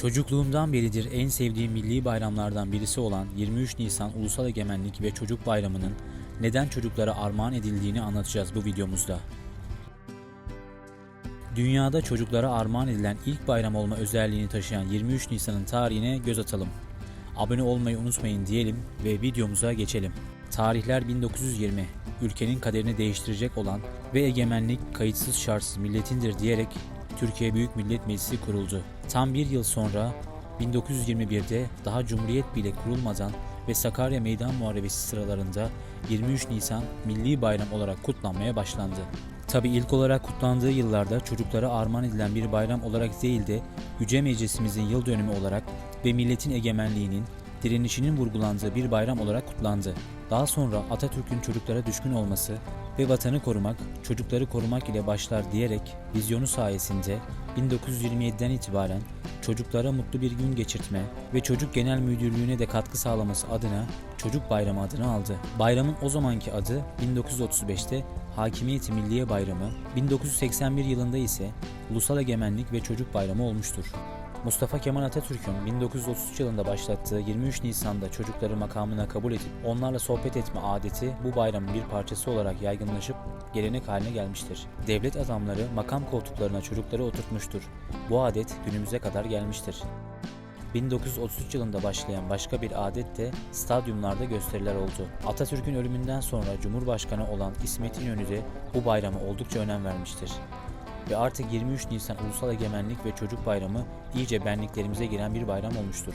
Çocukluğumdan beridir en sevdiğim milli bayramlardan birisi olan 23 Nisan Ulusal Egemenlik ve Çocuk Bayramı'nın neden çocuklara armağan edildiğini anlatacağız bu videomuzda. Dünyada çocuklara armağan edilen ilk bayram olma özelliğini taşıyan 23 Nisan'ın tarihine göz atalım. Abone olmayı unutmayın diyelim ve videomuza geçelim. Tarihler 1920. Ülkenin kaderini değiştirecek olan ve egemenlik kayıtsız şartsız milletindir diyerek Türkiye Büyük Millet Meclisi kuruldu. Tam bir yıl sonra 1921'de daha Cumhuriyet bile kurulmadan ve Sakarya Meydan Muharebesi sıralarında 23 Nisan Milli Bayram olarak kutlanmaya başlandı. Tabi ilk olarak kutlandığı yıllarda çocuklara armağan edilen bir bayram olarak değil de Yüce Meclisimizin yıl dönümü olarak ve milletin egemenliğinin, direnişinin vurgulandığı bir bayram olarak kutlandı. Daha sonra Atatürk'ün çocuklara düşkün olması ve vatanı korumak, çocukları korumak ile başlar diyerek vizyonu sayesinde 1927'den itibaren çocuklara mutlu bir gün geçirtme ve Çocuk Genel Müdürlüğü'ne de katkı sağlaması adına Çocuk Bayramı adını aldı. Bayramın o zamanki adı 1935'te Hakimiyeti Milliye Bayramı, 1981 yılında ise Ulusal Egemenlik ve Çocuk Bayramı olmuştur. Mustafa Kemal Atatürk'ün 1933 yılında başlattığı 23 Nisan'da çocukları makamına kabul edip onlarla sohbet etme adeti bu bayramın bir parçası olarak yaygınlaşıp gelenek haline gelmiştir. Devlet adamları makam koltuklarına çocukları oturtmuştur. Bu adet günümüze kadar gelmiştir. 1933 yılında başlayan başka bir adet de stadyumlarda gösteriler oldu. Atatürk'ün ölümünden sonra Cumhurbaşkanı olan İsmet İnönü de bu bayrama oldukça önem vermiştir. Ve artık 23 Nisan Ulusal Egemenlik ve Çocuk Bayramı iyice benliklerimize giren bir bayram olmuştur.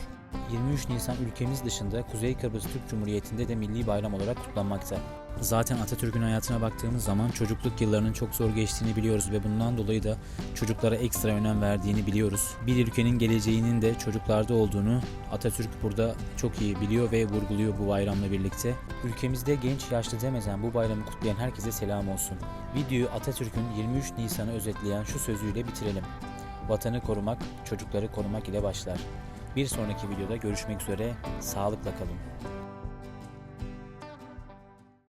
23 Nisan ülkemiz dışında Kuzey Kıbrıs Türk Cumhuriyeti'nde de milli bayram olarak kutlanmakta. Zaten Atatürk'ün hayatına baktığımız zaman çocukluk yıllarının çok zor geçtiğini biliyoruz ve bundan dolayı da çocuklara ekstra önem verdiğini biliyoruz. Bir ülkenin geleceğinin de çocuklarda olduğunu Atatürk burada çok iyi biliyor ve vurguluyor bu bayramla birlikte. Ülkemizde genç yaşlı demeden bu bayramı kutlayan herkese selam olsun. Videoyu Atatürk'ün 23 Nisan'ı özetleyen şu sözüyle bitirelim. Vatanı korumak, çocukları korumak ile başlar. Bir sonraki videoda görüşmek üzere, sağlıkla kalın.